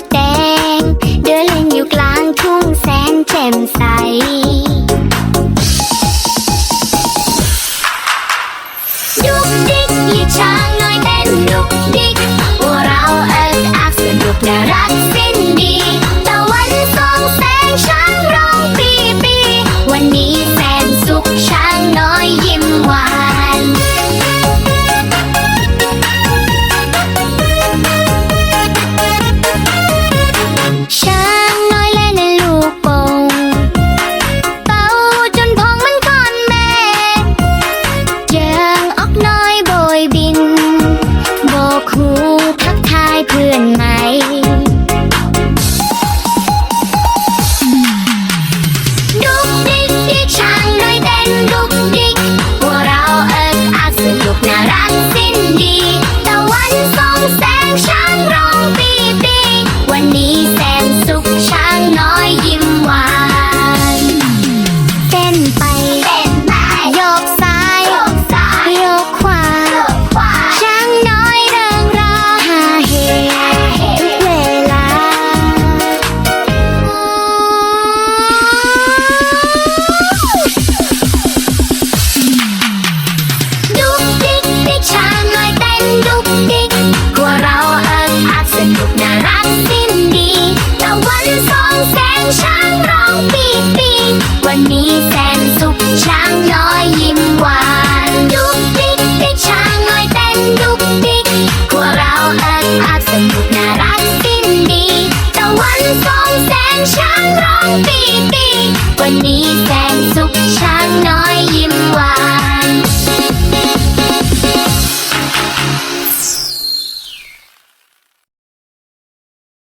って。 ร้องปีตีวันนี้แสงสุขช้างน้อย